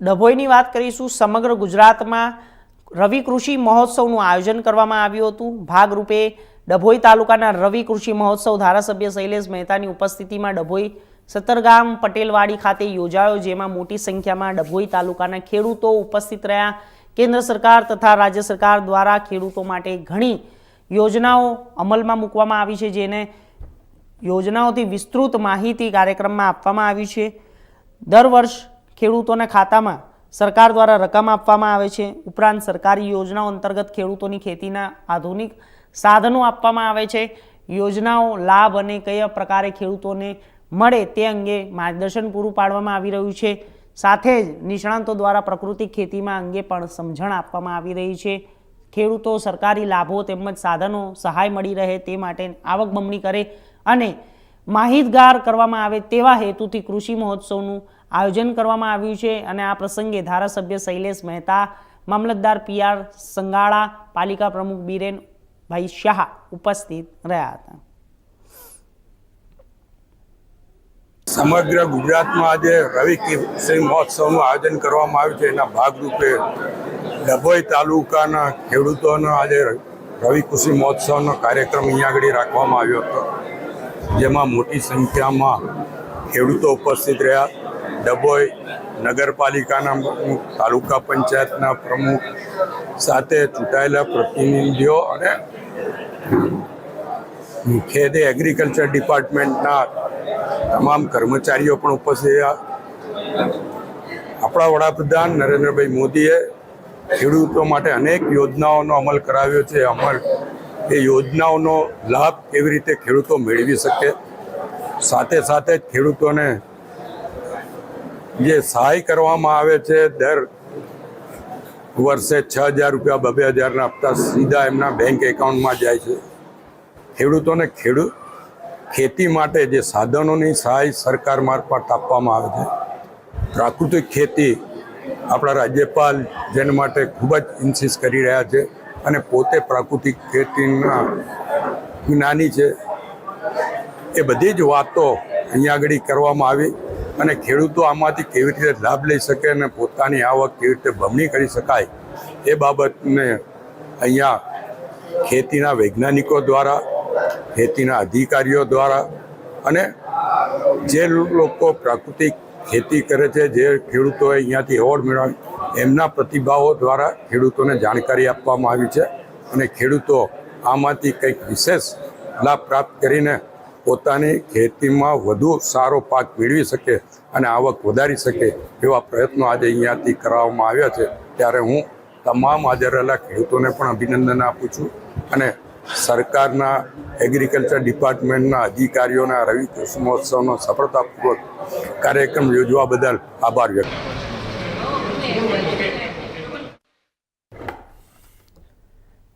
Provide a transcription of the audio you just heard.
ડભોઈની વાત કરીશું, સમગ્ર ગુજરાતમાં રવિ કૃષિ મહોત્સવનું આયોજન કરવામાં આવ્યું હતું. ભાગરૂપે ડભોઈ તાલુકાના રવિ કૃષિ મહોત્સવ ધારાસભ્ય શૈલેષ મહેતાની ઉપસ્થિતિમાં ડભોઈ સતરગામ પટેલવાડી ખાતે યોજાયો, જેમાં મોટી સંખ્યામાં ડભોઈ તાલુકાના ખેડૂતો ઉપસ્થિત રહ્યા. કેન્દ્ર સરકાર તથા રાજ્ય સરકાર દ્વારા ખેડૂતો માટે ઘણી યોજનાઓ અમલમાં મૂકવામાં આવી છે, જેને યોજનાઓથી વિસ્તૃત માહિતી કાર્યક્રમમાં આપવામાં આવી છે. દર વર્ષ ખેડૂતોના ખાતામાં સરકાર દ્વારા રકમ આપવામાં આવે છે. ઉપરાંત સરકારી યોજનાઓ અંતર્ગત ખેડૂતોની ખેતીના આધુનિક સાધનો આપવામાં આવે છે. યોજનાઓ, લાભ અને કયા પ્રકારે ખેડૂતોને મળે તે અંગે માર્ગદર્શન પૂરું પાડવામાં આવી રહ્યું છે. સાથે જ નિષ્ણાંતો દ્વારા પ્રકૃતિક ખેતીમાં અંગે પણ સમજણ આપવામાં આવી રહી છે. ખેડૂતો, સરકારી લાભો તેમજ સાધનો સહાય મળી રહે તે માટે આવક બમણી કરે અને માહિતગાર કરવામાં આવે તેવા હેતુથી કૃષિ મહોત્સવનું આયોજન કરવામાં આવ્યું છે અને આ પ્રસંગે ધારાસભ્ય શૈલેષ મહેતા, મામલતદાર પીઆર સંગાળા, પાલિકા પ્રમુખ બીરેનભાઈ શાહ ઉપસ્થિત રહ્યા હતા. સમગ્ર ગુજરાતમાં આજે રવિ કૃષિ મહોત્સવનું આયોજન કરવામાં આવ્યું છે. એના ભાગરૂપે ડભોઈ તાલુકાના ખેડૂતોનો આજે રવિ કૃષિ મહોત્સવનો કાર્યક્રમ અહીંયા આગળ રાખવામાં આવ્યો હતો. જેમાં મોટી સંખ્યામાં ખેડૂતો ઉપસ્થિત રહ્યા. ડભોઈ નગરપાલિકાના પ્રમુખ તાલુકા પંચાયતના પ્રમુખ સાથે ચૂંટાયેલા પ્રતિનિધિઓ અને ખેતી એગ્રીકલ્ચર ડિપાર્ટમેન્ટના તમામ કર્મચારીઓ પણ ઉપસ્થિત આપણા વડાપ્રધાન નરેન્દ્રભાઈ મોદીએ ખેડૂતો માટે અનેક યોજનાઓનો અમલ કરાવ્યો છે. અમલ, એ યોજનાઓનો લાભ કેવી રીતે ખેડૂતો મેળવી શકે? સાથે સાથે જ ખેડૂતોને જે સહાય કરવામાં આવે છે, દર વર્ષે છ હજાર રૂપિયા બબે હજારના હપ્તા સીધા એમના બેંક એકાઉન્ટમાં જાય છે. ખેડૂતોને ખેડૂત ખેતી માટે જે સાધનોની સહાય સરકાર મારફત આપવામાં આવે છે. પ્રાકૃતિક ખેતી આપણા રાજ્યપાલ જેને માટે ખૂબ જ ઇન્સિસ કરી રહ્યા છે અને પોતે પ્રાકૃતિક ખેતીના જ્ઞાની છે. એ બધી જ વાતો અહીંયા આગળ કરવામાં આવી. અને ખેડૂતો આમાંથી કેવી રીતે લાભ લઈ શકે અને પોતાની આવક કેવી રીતે બમણી કરી શકાય એ બાબતને અહીંયા ખેતીના વૈજ્ઞાનિકો દ્વારા, ખેતીના અધિકારીઓ દ્વારા અને જે લોકો પ્રાકૃતિક ખેતી કરે છે, જે ખેડૂતોએ અહીંયાથી એવોર્ડ મેળવ્યો, એમના પ્રતિભાવો દ્વારા ખેડૂતોને જાણકારી આપવામાં આવી છે અને ખેડૂતો આમાંથી કંઈક વિશેષ લાભ પ્રાપ્ત કરીને પોતાની ખેતીમાં વધુ સારો પાક મેળવી શકે અને આવક વધારી શકે એવા પ્રયત્નો આજે અહીંયાથી કરાવવામાં આવ્યા છે. ત્યારે હું તમામ હાજર રહેલા ખેડૂતોને પણ અભિનંદન આપું છું અને સરકારના એગ્રીકલ્ચર ડિપાર્ટમેન્ટના અધિકારીઓના રવિ કૃષિ મહોત્સવનો સફળતાપૂર્વક કાર્યક્રમ યોજવા બદલ આભાર વ્યક્ત